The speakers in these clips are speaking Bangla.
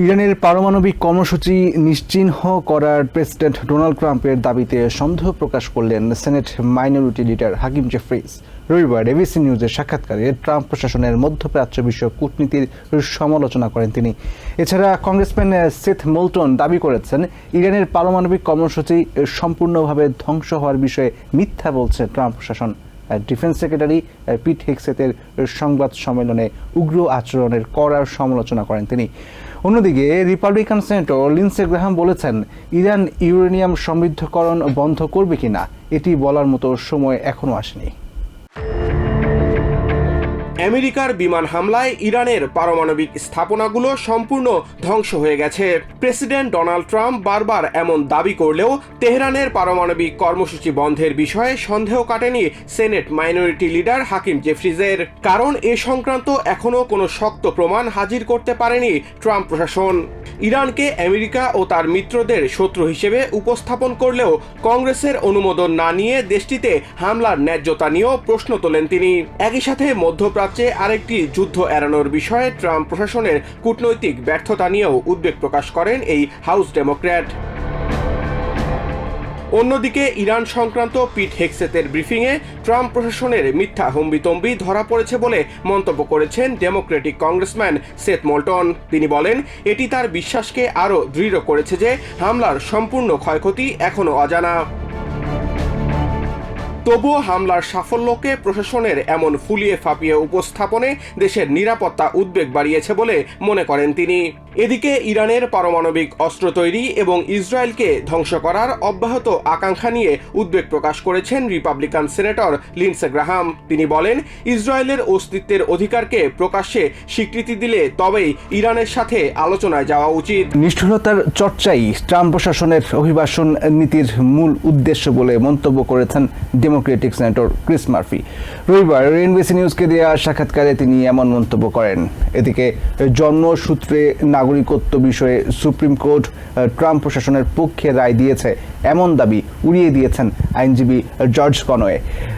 ইরানের পারমাণবিক কর্মসূচি নিশ্চিহ্ন করার প্রেসিডেন্ট ডোনাল্ড ট্রাম্পের দাবিতে সন্দেহ প্রকাশ করলেন senate minority leader Hakeem Jeffries রবিবার এবিসি নিউজের সাক্ষাৎকারে ট্রাম্প প্রশাসনের মধ্যপ্রাচ্য বিষয়ক কূটনীতির সমালোচনা করেন তিনি। এছাড়া কংগ্রেসম্যান সেথ মোল্টন দাবি করেছেন, ইরানের পারমাণবিক কর্মসূচি সম্পূর্ণভাবে ধ্বংস হওয়ার বিষয়ে মিথ্যা বলছে ট্রাম্প প্রশাসন। ডিফেন্স সেক্রেটারি পিট হেক্সেতের সংবাদ সম্মেলনে উগ্র আচরণের করার সমালোচনা করেন তিনি। অন্যদিকে রিপাবলিকান সেন্টর লিন্সে গ্রাহাম বলেছেন, ইরান ইউরেনিয়াম সমৃদ্ধকরণ বন্ধ করবে কিনা, এটি বলার মতো সময় এখনও আসেনি। আমেরিকার বিমান হামলায় ইরানের পারমাণবিক স্থাপনাগুলো সম্পূর্ণ ধ্বংস হয়ে গেছে। প্রেসিডেন্ট ডোনাল্ড ট্রাম্প বারবার এমন দাবি করলেও তেহরানের পারমাণবিক কর্মসূচি বন্ধের বিষয়ে সন্দেহ কাটেনি সেনেট মাইনরিটি লিডার হাকিম জেফ্রিজের। কারণ এ সংক্রান্ত এখনও কোনো শক্ত প্রমাণ হাজির করতে পারেনি ট্রাম্প প্রশাসন। ইরানকে আমেরিকা ও তার মিত্রদের শত্রু হিসেবে উপস্থাপন করলেও কংগ্রেসের অনুমোদন না নিয়ে দেশটিতে হামলার ন্যায্যতা নিয়েও প্রশ্ন তোলেন তিনি। একই সাথে মধ্যপ্রাচ্যে আরেকটি যুদ্ধ এড়ানোর বিষয়ে ট্রাম্প প্রশাসনের কূটনৈতিক ব্যর্থতা নিয়েও উদ্বেগ প্রকাশ করেন এই হাউস ডেমোক্র্যাট। অন্যদিকে ইরান সংক্রান্ত পিট হেক্সেতের ব্রিফিংয়ে ট্রাম্প প্রশাসনের মিথ্যা হম্বিতম্বি ধরা পড়েছে বলে মন্তব্য করেছেন ডেমোক্রেটিক কংগ্রেসম্যান সেথ মোল্টন। তিনি বলেন, এটি তার বিশ্বাসকে আরও দৃঢ় করেছে যে হামলার সম্পূর্ণ ক্ষয়ক্ষতি এখনও অজানা। তবুও হামলার সাফল্যকে প্রশাসনের এমন ফুলিয়ে ফাঁপিয়ে উপস্থাপনে দেশের নিরাপত্তা উদ্বেগ বাড়িয়েছে বলে মনে করেন তিনি। এদিকে ইরানের পারমাণবিক অস্ত্র তৈরি এবং ইসরায়েলকে ধ্বংস করার অব্যাহত আকাঙ্ক্ষা নিয়ে উদ্বেগ প্রকাশ করেছেন রিপাবলিকান সেনেটর লিন্সে গ্রাহাম। তিনি বলেন, ইসরায়েলের অস্তিত্বের অধিকারকে প্রকাশ্যে স্বীকৃতি দিলে তবেই ইরানের সাথে আলোচনায় যাওয়া উচিত। নিষ্ঠুরতার চর্চাই ট্রাম্প প্রশাসনের অভিবাসন নীতির মূল উদ্দেশ্য বলে মন্তব্য করেছেন ডেমোক্রেটিক সেনেটর ক্রিস মার্ফি। রবিবার এনবিসি নিউজকে দেওয়া সাক্ষাৎকারে তিনি এমন মন্তব্য করেন। এদিকে জন্মসূত্রে নাগরিকত্ব বিষয়ে সুপ্রিম কোর্ট ট্রাম্প প্রশাসনের পক্ষে রায় দিয়েছে। এমন দাবি উড়িয়ে দিয়েছেন আইনজীবী জর্জ কনওয়ে।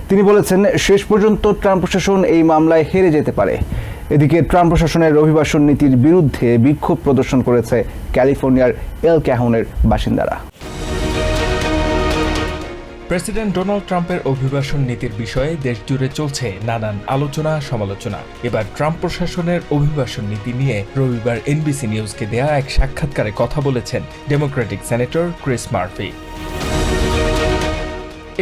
তিনি বলেছেন, শেষ পর্যন্ত ট্রাম্প প্রশাসন এই মামলায় হেরে যেতে পারে। এদিকে ট্রাম্প প্রশাসনের অভিবাসন নীতির বিরুদ্ধে বিক্ষোভ প্রদর্শন করেছে ক্যালিফোর্নিয়ার এল ক্যাহনের বাসিন্দারা। প্রেসিডেন্ট ডোনাল্ড ট্রাম্পের অভিবাসন নীতির বিষয়ে দেশ জুড়ে চলছে নানান আলোচনা, সমালোচনা। এবার ট্রাম্প প্রশাসনের অভিবাসন নীতি নিয়ে রবিবার এনবিসি নিউজকে দেয়া এক সাক্ষাৎকারে কথা বলেছেন ডেমোক্রেটিক সেনেটর ক্রিস মার্ফি।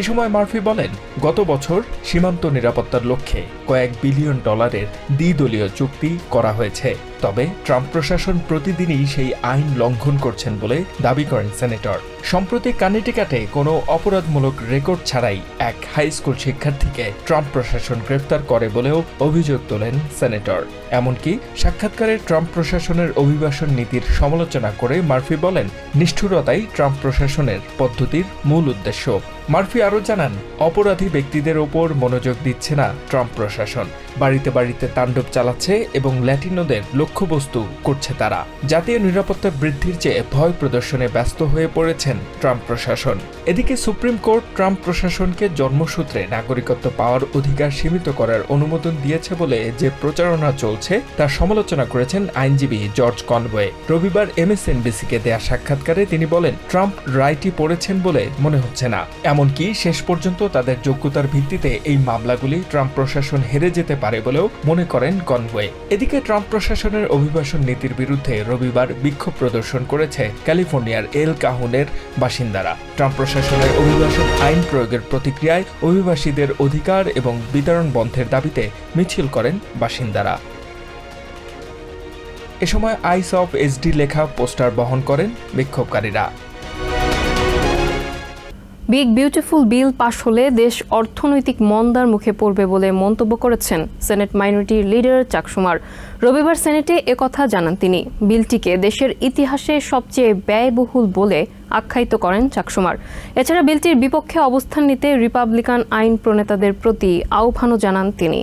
এ সময় মার্ফি বলেন, গত বছর সীমান্ত নিরাপত্তার লক্ষ্যে কয়েক বিলিয়ন ডলারের দ্বিদলীয় চুক্তি করা হয়েছে। তবে ট্রাম্প প্রশাসন প্রতিদিনই সেই আইন লঙ্ঘন করছেন বলে দাবি করেন সেনেটর। সম্প্রতি কানেটিকাটে কোনো অপরাধমূলক রেকর্ড ছাড়াই এক হাই স্কুল শিক্ষার্থীকে ট্রাম্প প্রশাসন গ্রেফতার করে বলেও অভিযোগ তোলেন সেনেটর। এমনকি সাক্ষাৎকারে ট্রাম্প প্রশাসনের অভিবাসন নীতির সমালোচনা করে মার্ফি বলেন, নিষ্ঠুরতাই ট্রাম্প প্রশাসনের পদ্ধতির মূল উদ্দেশ্য। মার্ফি আরও জানান, অপরাধী ব্যক্তিদের ওপর মনোযোগ দিচ্ছে না ট্রাম্প প্রশাসন। বাড়িতে বাড়িতে তাণ্ডব চালাচ্ছে এবং ল্যাটিনোদের লক্ষ্যবস্তু করছে তারা। জাতীয় নিরাপত্তা বৃদ্ধির চেয়ে ভয় প্রদর্শনে ব্যস্ত হয়ে পড়েছেন ট্রাম্প প্রশাসন। এদিকে সুপ্রিম কোর্ট ট্রাম্প প্রশাসনকে জন্মসূত্রে নাগরিকত্ব পাওয়ার অধিকার সীমিত করার অনুমোদন দিয়েছে বলে যে প্রচারণা চলছে তার সমালোচনা করেছেন আইনজীবী জর্জ কনওয়ে। রবিবার এমএসএনবিসিকে দেয়া সাক্ষাৎকারে তিনি বলেন, ট্রাম্প রায়টি পড়েছেন বলে মনে হচ্ছে না। এমনকি শেষ পর্যন্ত তাদের যোগ্যতার ভিত্তিতে এই মামলাগুলি ট্রাম্প প্রশাসন হেরে যেতে পারে বলেও মনে করেন কনওয়ে। এদিকে ট্রাম্প প্রশাসনের অভিবাসন নীতির বিরুদ্ধে রবিবার বিক্ষোভ প্রদর্শন করেছে ক্যালিফোর্নিয়ার এল কাহুনের বাসিন্দারা। ট্রাম্প প্রশাসনের অভিবাসন আইন প্রয়োগের প্রতিক্রিয়ায় অভিবাসীদের অধিকার এবং বিতরণ বন্ধের দাবিতে মিছিল করেন বাসিন্দারা। এ সময় আইস অফ এসডি লেখা পোস্টার বহন করেন বিক্ষোভকারীরা। বিগ বিউটিফুল বিল পাশ হলে দেশ অর্থনৈতিক মন্দার মুখে পড়বে বলে মন্তব্য করেছেন সেনেট মাইনরিটি লিডার চাকসুমার। রবিবার সেনেটে একথা জানান তিনি। বিলটিকে দেশের ইতিহাসে সবচেয়ে ব্যয়বহুল বলে আখ্যায়িত করেন চাকসুমার। এছাড়া বিলটির বিপক্ষে অবস্থান নিতে রিপাবলিকান আইন প্রণেতাদের প্রতি আহ্বানও জানান তিনি।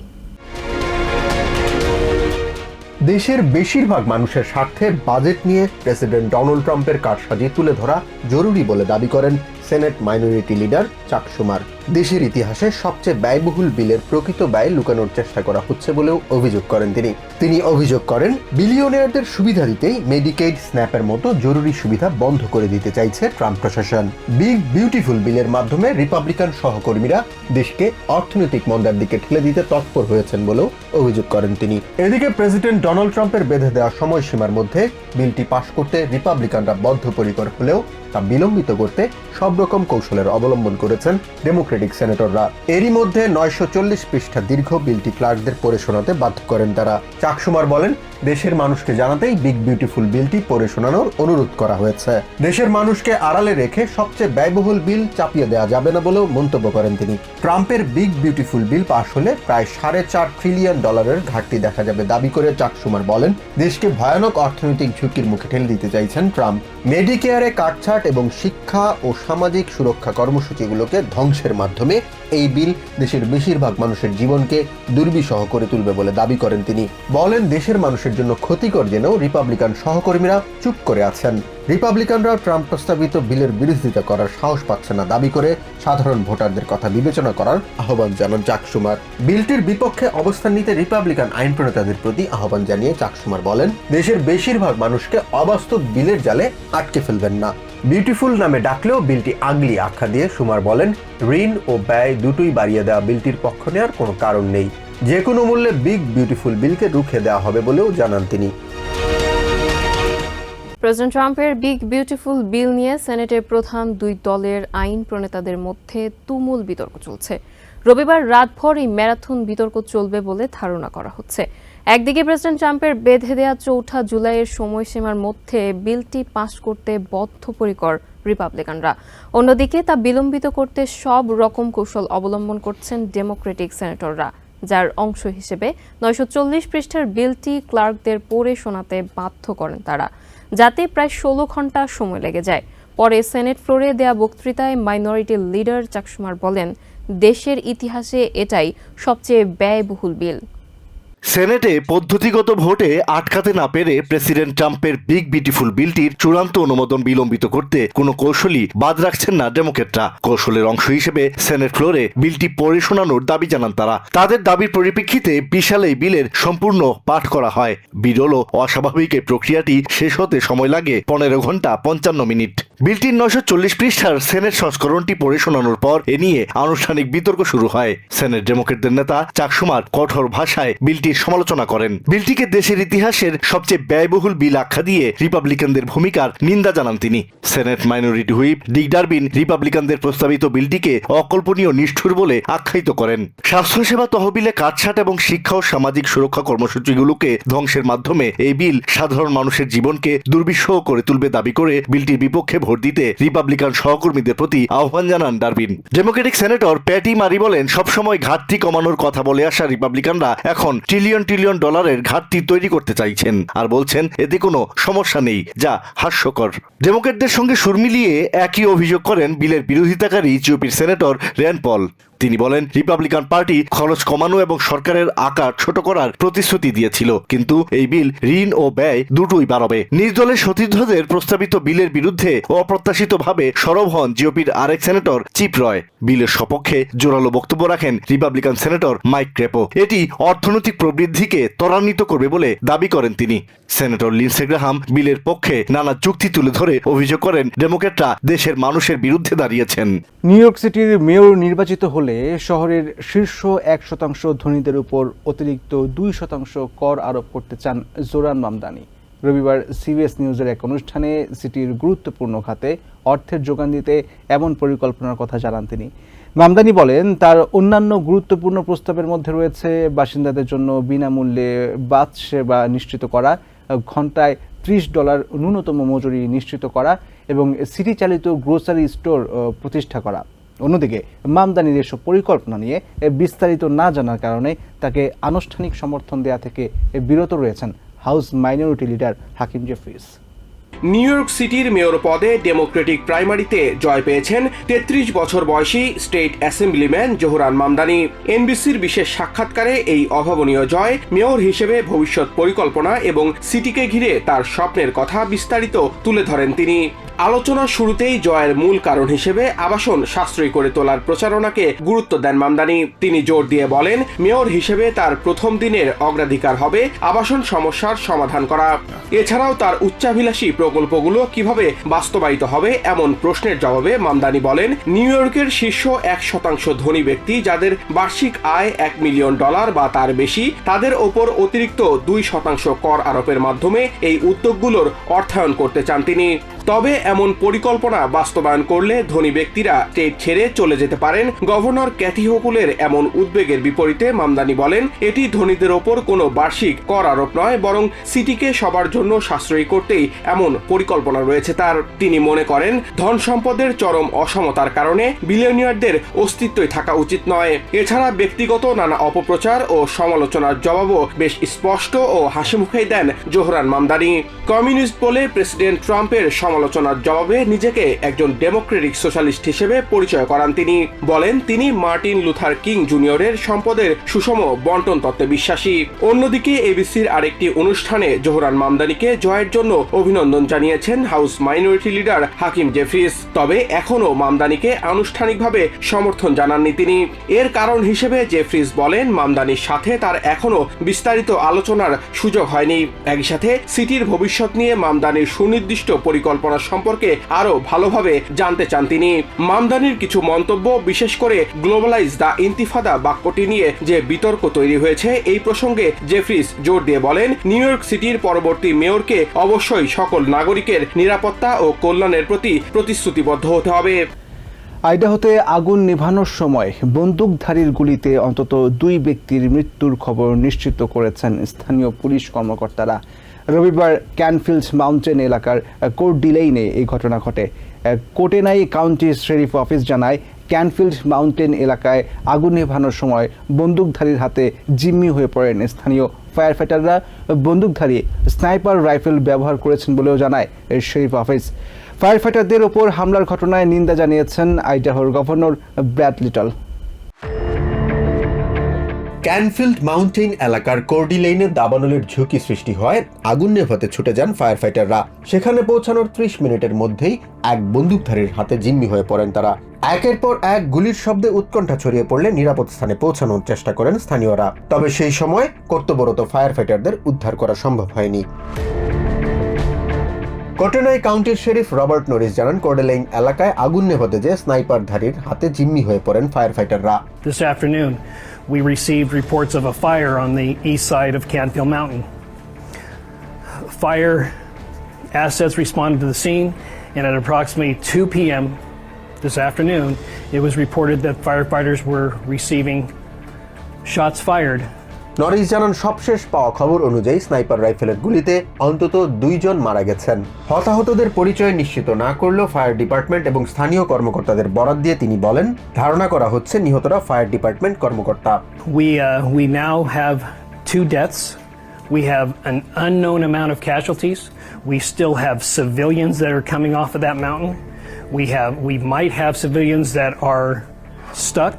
দেশের বেশিরভাগ মানুষের স্বার্থে বাজেট নিয়ে প্রেসিডেন্ট ডোনাল্ড ট্রাম্পের কারসাজি তুলে ধরা জরুরি বলে দাবি করেন সেনেট মাইনরিটি লিডার চাক সুমার। দেশের ইতিহাসে সবচেয়ে ব্যয়বহুল বিলের প্রকৃত ব্যয় লুকানোর চেষ্টা করা হচ্ছে বলেও অভিযোগ করেন তিনি। তিনি অভিযোগ করেন, বিলিয়নিয়ারদের সুবিধা দিতেই মেডিকেড স্ন্যাপের মতো জরুরি সুবিধা বন্ধ করে দিতে চাইছে ট্রাম্প প্রশাসন। বিগ, বিউটিফুল বিলের মাধ্যমে রিপাবলিকান সহকর্মীরা দেশকে অর্থনৈতিক মন্দার দিকে ঠেলে দিতে তৎপর হয়েছেন বলেও অভিযোগ করেন তিনি। এদিকে প্রেসিডেন্ট ডোনাল্ড ট্রাম্পের বেঁধে দেওয়া সময়সীমার মধ্যে বিলটি পাশ করতে রিপাবলিকানরা বদ্ধপরিকর হলেও তা বিলম্বিত করতে সব রকম কৌশলের অবলম্বন করেছেন ডেমোক্রেটিক সেনেটররা। এরই মধ্যে নয়শো চল্লিশ পৃষ্ঠা দীর্ঘ বিলটি ক্লার্কদের পড়ে শোনাতে বাধ্য করেন তারা। চাকসুমার বলেন, দেশের মানুষকে জানাতেই বিগ বিউটিফুল বিলটি পড়ে শোনানোর অনুরোধ করা হয়েছে। দেশের মানুষকে আড়ালে রেখে সবচেয়ে ব্যয়বহুল বিল চাপিয়ে দেওয়া যাবে না বলেও মন্তব্য করেন তিনি। ট্রাম্পের বিগ বিউটিফুল বিল পাশ হলে প্রায় সাড়ে চার ট্রিলিয়ন ডলারের ঘাটতি দেখা যাবে দাবি করে চাকসুমার বলেন, দেশকে ভয়ানক অর্থনৈতিক ঝুঁকির মুখে ঠেলে দিতে চাইছেন ট্রাম্প। মেডিকেয়ারে কাটছাট এবং শিক্ষা ও সামাজিক সুরক্ষা কর্মসূচিগুলোকে ধ্বংসের মাধ্যমে এই বিল দেশের বেশিরভাগ মানুষের জীবনকে দুর্বিষহ করে তুলবে বলে দাবি করেন তিনি। বলেন, দেশের মানুষের জন্য ক্ষতিকর জেনেও রিপাবলিকান সহকর্মীরা চুপ করে আছেন। রিপাবলিকানরা ট্রাম্প প্রস্তাবিত বিলের বিরোধিতা করার সাহস পাচ্ছে না দাবি করে সাধারণ ভোটারদের কথা বিবেচনা করার আহ্বান জানান চাকসুমার। বিলটির বিপক্ষে অবস্থান নিতে রিপাবলিকান আইন প্রণেতাদের প্রতি আহ্বান জানিয়ে চাকসুমার বলেন, দেশের বেশিরভাগ মানুষকে অবাস্তব বিলের জালে আটকে ফেলবেন না। বিউটিফুল নামে ডাকলেও বিলটি আগলি আখ্যা দিয়ে সুমার বলেন, ঋণ ও ব্যয় দুটোই বাড়িয়ে দেওয়া বিলটির পক্ষ নেওয়ার কোনো কারণ নেই। যে কোনো মূল্যে বিগ বিউটিফুল বিলকে রুখে দেওয়া হবে বলেও জানান তিনি। প্রেসিডেন্ট ট্রাম্পের বিগ বিউটিফুল বিল নিয়ে সেনেটের প্রধান দুই দলের আইন প্রণেতাদের মধ্যে তুমুল বিতর্ক চলছে। রবিবার রাতভর এই ম্যারাথন বিতর্ক চলবে বলে ধারণা করা হচ্ছে। একদিকে প্রেসিডেন্ট ট্রাম্পের বেঁধে দেওয়া চৌঠা জুলাইয়ের সময়সীমার মধ্যে বিলটি পাশ করতে বদ্ধপরিকর রিপাবলিকানরা। অন্যদিকে তা বিলম্বিত করতে সব রকম কৌশল অবলম্বন করছেন ডেমোক্রেটিক সেনেটররা, যার অংশ হিসেবে নয়শো চল্লিশ পৃষ্ঠার বিলটি ক্লার্কদের পড়ে শোনাতে বাধ্য করেন তারা, যাতে প্রায় ষোলো ঘণ্টা সময় লেগে যায়। পরে সেনেট ফ্লোরে দেয়া বক্তৃতায় মাইনরিটি লিডার চাকসুমার বলেন, দেশের ইতিহাসে এটাই সবচেয়ে ব্যয়বহুল বিল। সেনেটে পদ্ধতিগত ভোটে আটকাতে না পেরে প্রেসিডেন্ট ট্রাম্পের বিগ বিউটিফুল বিলটির চূড়ান্ত অনুমোদন বিলম্বিত করতে কোনো কৌশলই বাদ রাখছেন না ডেমোক্রেটরা। কৌশলের অংশ হিসেবে সেনেট ফ্লোরে বিলটি পড়ে শোনানোর দাবি জানান তারা। তাদের দাবির পরিপ্রেক্ষিতে বিশাল এই বিলের সম্পূর্ণ পাঠ করা হয়। বিরল অস্বাভাবিক এই প্রক্রিয়াটি শেষ হতে সময় লাগে পনেরো ঘণ্টা পঞ্চান্ন মিনিট। বিলটির নয়শো চল্লিশ পৃষ্ঠার সেনেট সংস্করণটি পড়ে শোনানোর পর এ নিয়ে আনুষ্ঠানিক বিতর্ক শুরু হয়। সেনেট ডেমোক্রেটদের নেতা চাকসুমার কঠোর ভাষায় বিলটির সমালোচনা করেন। বিলটিকে দেশের ইতিহাসের সবচেয়ে ব্যয়বহুল বিল আখ্যা দিয়ে রিপাবলিকানদের ভূমিকার নিন্দা জানান তিনি। Senate minority whip Dick Durbin রিপাবলিকানদের প্রস্তাবিত বিলটিকে অকল্পনীয় নিষ্ঠুর বলে আখ্যায়িত করেন। স্বাস্থ্যসেবা তহবিলে কাটছাট এবং শিক্ষা ও সামাজিক সুরক্ষা কর্মসূচিগুলোকে ধ্বংসের মাধ্যমে এই বিল সাধারণ মানুষের জীবনকে দুর্বিষহ করে তুলবে দাবি করে বিলটির বিপক্ষে ভোট দিতে রিপাবলিকান সহকর্মীদের প্রতি আহ্বান জানান ডারবিন। ডেমোক্রেটিক সেনেটর প্যাটি মারি বলেন, সবসময় ঘাটতি কমানোর কথা বলে আসা রিপাবলিকানরা এখন ট্রিলিয়ন ট্রিলিয়ন ডলারের ঘাটতি তৈরি করতে চাইছেন আর বলছেন, এতে কোনো সমস্যা নেই, যা হাস্যকর। ডেমোক্রেটদের সঙ্গে সুর মিলিয়ে একই অভিযোগ করেন বিলের বিরোধিতাকারী জিওপির সেনেটর র্যান পল। তিনি বলেন, রিপাবলিকান পার্টি খরচ কমানো এবং সরকারের আকার ছোট করার প্রতিশ্রুতি দিয়েছিল। কিন্তু এই বিল ঋণ ও ব্যয় দুটোই বাড়াবে। নিজ দলের সতীর্থদের প্রস্তাবিত বিলের বিরুদ্ধে অপ্রত্যাশিতভাবে সরব হন জিওপির আরেক সেনেটর চিপ রয়। বিলের সপক্ষে জোরালো বক্তব্য রাখেন রিপাবলিকান সেনেটর মাইক ক্রেপো। এটি অর্থনৈতিক প্রবৃদ্ধিকে ত্বরান্বিত করবে বলে দাবি করেন তিনি। সেনেটর লিন্সে গ্রাহাম বিলের পক্ষে নানা যুক্তি তুলে ধরে অভিযোগ করেন ডেমোক্রেটরা দেশের মানুষের বিরুদ্ধে দাঁড়িয়েছেন। নিউ ইয়র্ক সিটির মেয়র নির্বাচিত হলে শহরের শীর্ষ এক শতাংশ ধনীদের উপর অতিরিক্ত দুই শতাংশ কর আরোপ করতে চান জোরান মামদানি। রবিবার সিবিএস নিউজের এক অনুষ্ঠানে সিটির গুরুত্বপূর্ণ খাতে অর্থের যোগান দিতে এমন পরিকল্পনার কথা জানান তিনি। মামদানি বলেন, তার অন্যান্য গুরুত্বপূর্ণ প্রস্তাবের মধ্যে রয়েছে বাসিন্দাদের জন্য বিনামূল্যে বাস সেবা নিশ্চিত করা, ঘন্টায় ত্রিশ ডলার ন্যূনতম মজুরি নিশ্চিত করা এবং সিটি চালিত গ্রোসারি স্টোর প্রতিষ্ঠা করা। অন্যদিকে, মামদানির এসব পরিকল্পনা নিয়ে বিস্তারিত না জানার কারণে তাকে আনুষ্ঠানিক সমর্থন দেয়া থেকে বিরত রয়েছেন house minority leader Hakeem Jeffries. New York সিটির মেয়র পদে ডেমোক্রেটিক প্রাইমারিতে জয় পেয়েছেন তেত্রিশ বছর বয়সী স্টেট অ্যাসেম্বলিম্যান জোহরান মামদানি। এনবিসির বিশেষ সাক্ষাৎকারে এই অভাবনীয় জয় মেয়র হিসেবে ভবিষ্যৎ পরিকল্পনা এবং সিটিকে ঘিরে তার স্বপ্নের কথা বিস্তারিত তুলে ধরেন তিনি। আলোচনার শুরুতেই জয়ের মূল কারণ হিসেবে আবাসন সাশ্রয়ী করে তোলার প্রচারণাকে গুরুত্ব দেন মামদানি। তিনি জোর দিয়ে বলেন, মেয়র হিসেবে তার প্রথম দিনের অগ্রাধিকার হবে আবাসন সমস্যার সমাধান করা। এছাড়াও তার উচ্চাভিলাষী প্রকল্পগুলো কীভাবে বাস্তবায়িত হবে এমন প্রশ্নের জবাবে মামদানি বলেন, নিউ ইয়র্কের শীর্ষ এক শতাংশ ধনী ব্যক্তি যাদের বার্ষিক আয় এক মিলিয়ন ডলার বা তার বেশি, তাদের ওপর অতিরিক্ত দুই শতাংশ কর আরোপের মাধ্যমে এই উদ্যোগগুলোর অর্থায়ন করতে চান তিনি। তবে এমন পরিকল্পনা বাস্তবায়ন করলে ধনী ব্যক্তিরা স্টেট ছেড়ে চলে যেতে পারেন। গভর্নর ক্যাথি হোকুলের এমন উদ্বেগের বিপরীতে মামদানি বলেন, এটি ধনীদের ওপর কোনো বার্ষিক কর আরোপ নয়, বরং সিটিকে সবার জন্য সাশ্রয়ী করতেই এমন পরিকল্পনা রয়েছে তার। তিনি মনে করেন, ধন সম্পদের চরম অসমতার কারণে বিলিয়নিয়ারদের অস্তিত্বই থাকা উচিত নয়। এছাড়া ব্যক্তিগত নানা অপপ্রচার ও সমালোচনার জবাবও বেশ স্পষ্ট ও হাসি মুখেই দেন জোহরান মামদানি। কমিউনিস্ট বলে প্রেসিডেন্ট ট্রাম্পের সমালোচনার জবাবে নিজেকে একজন ডেমোক্রেটিক সোশ্যালিস্ট হিসেবে পরিচয় করান তিনি। বলেন, তিনি মার্টিন লুথার কিং জুনিয়রের সম্পদের সুষম বন্টন তত্ত্বে বিশ্বাসী। অন্যদিকে এবিসির আরেকটি অনুষ্ঠানে জোহরান মামদানিকে জয়ের জন্য অভিনন্দন জানিয়েছেন house minority leader Hakeem Jeffries. তবে এখনও মামদানিকে আনুষ্ঠানিকভাবে সমর্থন জানাননি তিনি। এর কারণ হিসেবে জেফরিস বলেন, মামদানির সাথে তার এখনও বিস্তারিত আলোচনার সুযোগ হয়নি। একই সাথে সিটির ভবিষ্যৎ নিয়ে মামদানির সুনির্দিষ্ট পরিকল্পনা সম্পর্কে আরও ভালোভাবে জানতে চান তিনি। মামদানির কিছু মন্তব্য, বিশেষ করে গ্লোবালাইজ দ্য ইন্তিফাদা বাক্যটি নিয়ে যে বিতর্ক তৈরি হয়েছে, এই প্রসঙ্গে জেফরিস জোর দিয়ে বলেন, নিউ ইয়র্ক সিটির পরবর্তী মেয়রকে অবশ্যই সকল নাগরিকের নিরাপত্তা ও কল্যাণের প্রতি প্রতিশ্রুতিবদ্ধ হতে হবে। আইডাহোতে আগুন নেভানোর সময় বন্দুকধারীর গুলিতে অন্তত দুই ব্যক্তির মৃত্যুর খবর নিশ্চিত করেছেন স্থানীয় পুলিশ কর্মকর্তারা। রবিবার ক্যানফিল্ড মাউন্টেন এলাকার কোর্ট ডিলেইনে এই ঘটনা ঘটে। কোটেনাই কাউন্টি শেরিফ অফিস জানায় ক্যানফিল্ড মাউন্টেন এলাকায় আগুন নেভানোর সময় বন্দুকধারীর হাতে জিম্মি হয়ে পড়েন স্থানীয় ফায়ার ফাইটাররা বন্দুকধারী স্নাইপার রাইফেল ব্যবহার করেছেন বলেও জানায় শেরিফ অফিস। ফায়ার ফাইটারদের ওপর হামলার ঘটনায় নিন্দা জানিয়েছেন আইডাহোর governor Brad Little. Canfield mountain এলাকার কোর্ডি লেনে দাবানলের ঝুঁকি সৃষ্টি হয়। আগুন নেভাতে ছুটে যান ফায়ার ফাইটাররা সেখানে পৌঁছানোর ত্রিশ মিনিটের মধ্যেই এক বন্দুকধারীর হাতে জিম্মি হয়ে পড়েন তারা। একের পর এক গুলির শব্দে উৎকণ্ঠা ছড়িয়ে পড়লে নিরাপদ স্থানে পৌঁছানোর চেষ্টা করেন স্থানীয়রা। তবে সেই সময় কর্তব্যরত ফায়ার ফাইটারদের উদ্ধার করা সম্ভব হয়নি। কটেনাই কাউন্টির শেরিফ রবার্ট নরিস জানান কোর্ডেলাইন এলাকায় আগুন নেভাতে যে স্নাইপারধারীর হাতে জিম্মি হয়ে পড়েন ফায়ার ফাইটাররা we received reports of a fire on the east side of Canfield Mountain. Fire assets responded to the scene, and at approximately 2 p.m. this afternoon, it was reported that firefighters were receiving shots fired Norris জানান সবশেষ পাওয়া খবর অনুযায়ী স্নাইপার রাইফেলের গুলিতে অন্তত দুইজন মারা গেছেন হতাহতদের পরিচয় নিশ্চিত না করলেও ফায়ার ডিপার্টমেন্ট এবং স্থানীয় কর্মকর্তাদের বরাত দিয়ে তিনি বলেন ধারণা করা হচ্ছে নিহতরা ফায়ার ডিপার্টমেন্ট কর্মকর্তা We, uh, we now have two deaths. We have an unknown amount of casualties. We still have civilians that are coming off of that mountain. We have we might have civilians that are stuck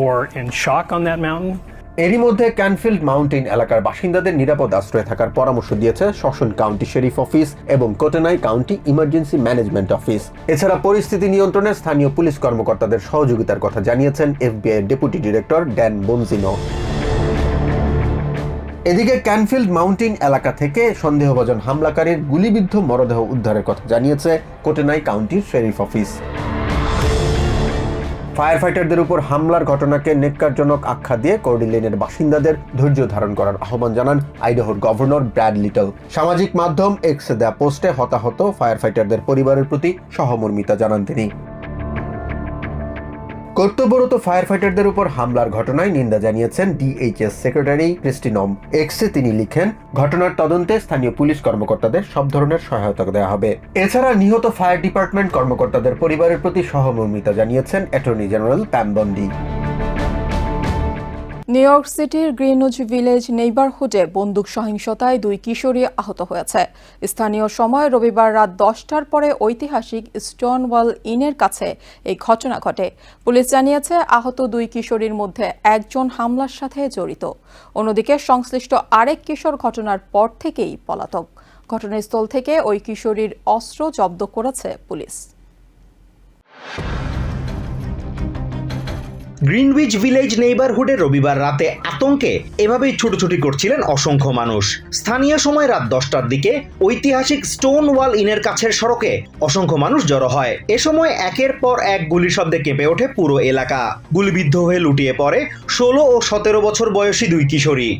or in shock on that mountain. এরই মধ্যে ক্যানফিল্ড মাউন্টেন এলাকার বাসিন্দাদের নিরাপদ আশ্রয়ে থাকার পরামর্শ দিয়েছে শশন কাউন্টি শেরিফ অফিস এবং Kootenai county emergency management office. এছাড়া পরিস্থিতি নিয়ন্ত্রণে স্থানীয় পুলিশ কর্মকর্তাদের সহযোগিতার কথা জানিয়েছেন FBI deputy director Dan Bongino. এদিকে ক্যানফিল্ড মাউন্টেন এলাকা থেকে সন্দেহভাজন হামলাকারীর গুলিবিদ্ধ মরদেহ উদ্ধারের কথা জানিয়েছে কোটেনাই কাউন্টির শেরিফ অফিস। ফায়ার ফাইটারদের উপর হামলার ঘটনাকে নেককারজনক আখ্যা দিয়ে কর্ডিলেনের বাসিন্দাদের ধৈর্য ধারণ করার আহ্বান জানান আইডাহোর গভর্নর ব্র্যাড লিটল। সামাজিক মাধ্যম এক্সে দেয়া পোস্টে হতাহত ফায়ার ফাইটারদের পরিবারের প্রতি সহমর্মিতা জানান তিনি। কর্তব্যরত ফায়ার ফাইটারদের উপর হামলার ঘটনায় নিন্দা জানিয়েছেন ডিএইচএস সেক্রেটারি ক্রিস্টিনম এক্সে তিনি লিখেন, ঘটনার তদন্তে স্থানীয় পুলিশ কর্মকর্তাদের সব ধরনের সহায়তা দেওয়া হবে। এছাড়া নিহত ফায়ার ডিপার্টমেন্ট কর্মকর্তাদের পরিবারের প্রতি সহমর্মিতা জানিয়েছেন attorney general Pam Bondi. New York সিটির গ্রিনউজ ভিলেজ নেইবারহুডে বন্দুক সহিংসতায় দুই কিশোরী আহত হয়েছে। স্থানীয় সময় রবিবার রাত দশটার পরে ঐতিহাসিক স্টোনওয়াল ইনের কাছে এই ঘটনা ঘটে। পুলিশ জানিয়েছে, আহত দুই কিশোরীর মধ্যে একজন হামলার সাথে জড়িত। অন্যদিকে সংশ্লিষ্ট আরেক কিশোর ঘটনার পর থেকেই পলাতক। ঘটনাস্থল থেকে ওই কিশোরীর অস্ত্র জব্দ করেছে পুলিশ। গ্রিনউইচ ভিলেজ নেইবারহুডে রবিবার রাতে আতঙ্কে এভাবেই ছুটোছুটি করছিলেন অসংখ্য মানুষ। স্থানীয় সময় রাত দশটার দিকে ঐতিহাসিক স্টোন ওয়াল ইনের কাছের সড়কে অসংখ্য মানুষ জড়ো হয়। এ সময় একের পর এক গুলি শব্দে কেঁপে ওঠে পুরো এলাকা। গুলিবিদ্ধ হয়ে লুটিয়ে পড়ে ষোলো ও সতেরো বছর বয়সী দুই কিশোরী।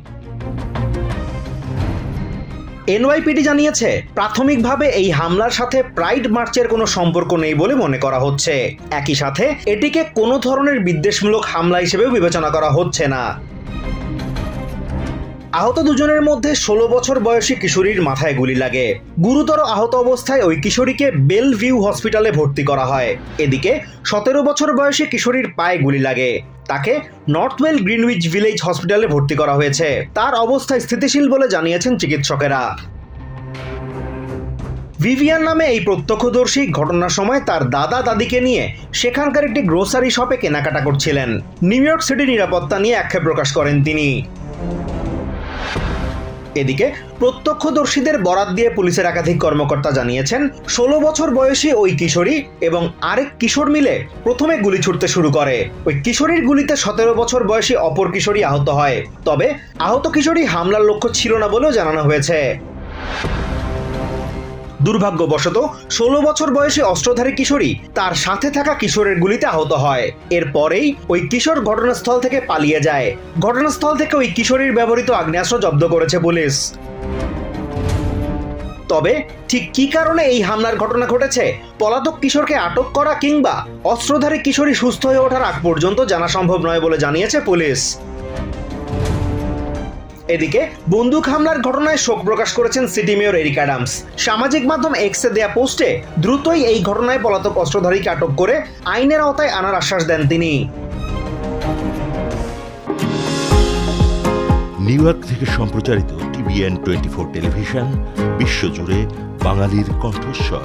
এনওয়াইপিডি জানিয়েছে, প্রাথমিকভাবে এই হামলার সাথে প্রাইড মার্চের কোনো সম্পর্ক নেই বলে মনে করা হচ্ছে। একই সাথে, এটিকে কোনো ধরনের বিদ্বেষমূলক হামলা হিসেবেও বিবেচনা করা হচ্ছে না। আহত দুজনের মধ্যে ষোলো বছর বয়সী কিশোরীর মাথায় গুলি লাগে। গুরুতর আহত অবস্থায় ওই কিশোরীকে বেল ভিউ হসপিটালে ভর্তি করা হয়। এদিকে সতেরো বছর বয়সী কিশোরীর পায়ে গুলি লাগে। তাকে নর্থওয়েল গ্রিনউইচ ভিলেজ হসপিটালে ভর্তি করা হয়েছে। তার অবস্থা স্থিতিশীল বলে জানিয়েছেন চিকিৎসকেরা। ভিভিয়ান নামে এই প্রত্যক্ষদর্শী ঘটনার সময় তার দাদা দাদিকে নিয়ে সেখানকার একটি গ্রোসারি শপে কেনাকাটা করছিলেন। নিউ ইয়র্ক সিটি নিরাপত্তা নিয়ে আক্ষেপ প্রকাশ করেন তিনি। এদিকে প্রত্যক্ষদর্শীদের বরাত দিয়ে পুলিশের একাধিক কর্মকর্তা জানিয়েছেন, ষোলো বছর বয়সী ওই কিশোরী এবং আরেক কিশোর মিলে প্রথমে গুলি ছুটতে শুরু করে। ওই কিশোরীর গুলিতে সতেরো বছর বয়সী অপর কিশোরী আহত হয়। তবে আহত কিশোরী হামলার লক্ষ্য ছিল না বলেও জানানো হয়েছে। দুর্ভাগ্যবশত, ষোলো বছর বয়সী অস্ত্রধারী কিশোরী তার সাথে থাকা কিশোরের গুলিতে আহত হয়। এরপরেই ওই কিশোর ঘটনাস্থল থেকে পালিয়ে যায়। ঘটনাস্থল থেকে ওই কিশোরীর ব্যবহৃত আগ্নেয়াস্ত্র জব্দ করেছে পুলিশ। তবে, ঠিক কি কারণে এই হামলার ঘটনা ঘটেছে? পলাতক কিশোরকে আটক করা কিংবা অস্ত্রধারী কিশোরী সুস্থ হয়ে ওঠার আগ পর্যন্ত জানা সম্ভব নয় বলে জানিয়েছে পুলিশ। এদিকে বন্দুক হামলার ঘটনায় শোক প্রকাশ করেছেন সিটি মেয়র এরিক অ্যাডামস। সামাজিক মাধ্যম এক্সে দেয়া পোস্টে দ্রুতই এই ঘটনায় পলাতক অস্ত্রধারীকে আটক করে আইনের আওতায় আনার আশ্বাস দেন তিনি। নিউ ইয়র্ক থেকে সম্প্রচারিত টিভিএন টোয়েন্টি ফোর টেলিভিশন, বিশ্বজুড়ে বাঙালির কণ্ঠস্বর।